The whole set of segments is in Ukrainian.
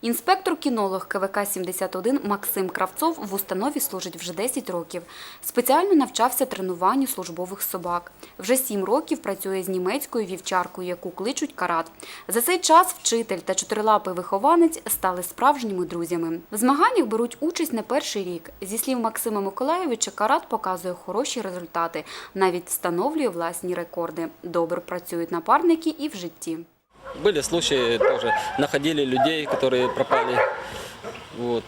Інспектор-кінолог КВК-71 Максим Кравцов в установі служить вже 10 років. Спеціально навчався тренуванню службових собак. Вже 7 років працює з німецькою вівчаркою, яку кличуть карат. За цей час вчитель та чотирилапий вихованець стали справжніми друзями. В змаганнях беруть участь не перший рік. Зі слів Максима Миколаєвича, карат показує хороші результати, навіть встановлює власні рекорди. Добре працюють напарники і в житті. Были случаи тоже, находили людей, которые пропали. Вот.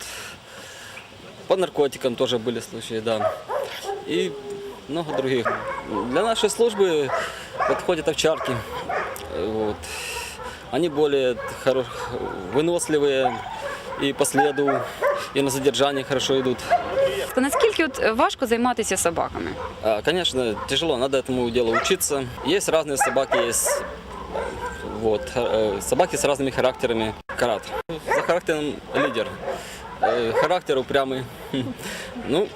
По наркотикам тоже были случаи, да. И много других. Для нашей службы подходят овчарки. Вот. Они более хоро- выносливые и по следу, и на задержание хорошо идут. То наскільки от важко займатися собаками? А, Конечно, тяжело, надо этому делу учиться. Есть разные собаки, есть вот, э, собаки с разными характерами. Карат. За характером лидер. Э, Характер упрямый. Ну,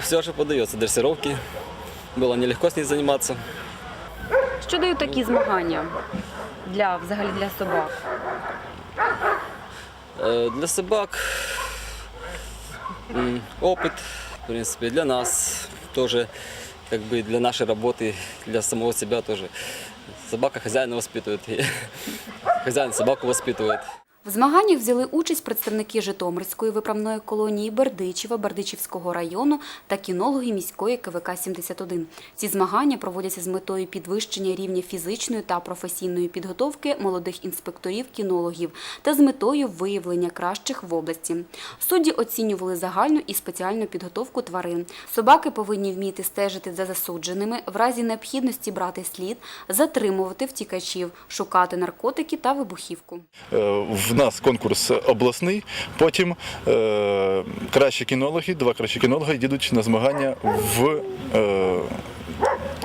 все же подается дрессировки. Было нелегко с ней заниматься. Що дають такі змагання для взагалі для собак? Э, Для собак м, опыт, в принципе, для нас тоже, как бы для нашей работы, для самого себя тоже. Собака хозяина воспитывает, и хозяин собаку воспитывает. В змаганнях взяли участь представники Житомирської виправної колонії Бердичева, Бердичівського району та кінологи міської КВК-71. Ці змагання проводяться з метою підвищення рівня фізичної та професійної підготовки молодих інспекторів-кінологів та з метою виявлення кращих в області. Судді оцінювали загальну і спеціальну підготовку тварин. Собаки повинні вміти стежити за засудженими, в разі необхідності брати слід, затримувати втікачів, шукати наркотики та вибухівку. Нас конкурс обласний. Потім е, кращі кінологи, два кращі кінологи їдуть на змагання в е,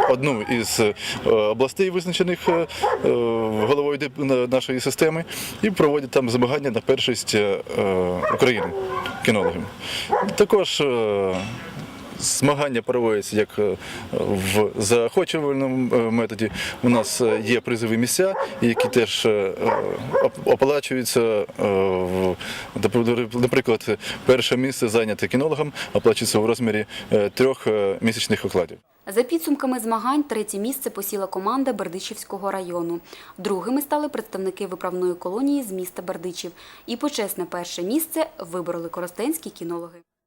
одну із е, областей, визначених е, е, головою нашої системи, і проводять там змагання на першість України кінологів. Також Змагання проводяться як е, в заохочувальному е, методі. У нас е, є призові місця, які теж оплачуються. Наприклад, перше місце зайняте кінологом оплачується в розмірі трьох місячних окладів. За підсумками змагань третє місце посіла команда Бердичівського району. Другими стали представники виправної колонії з міста Бердичів. І почесне перше місце вибороли коростенські кінологи.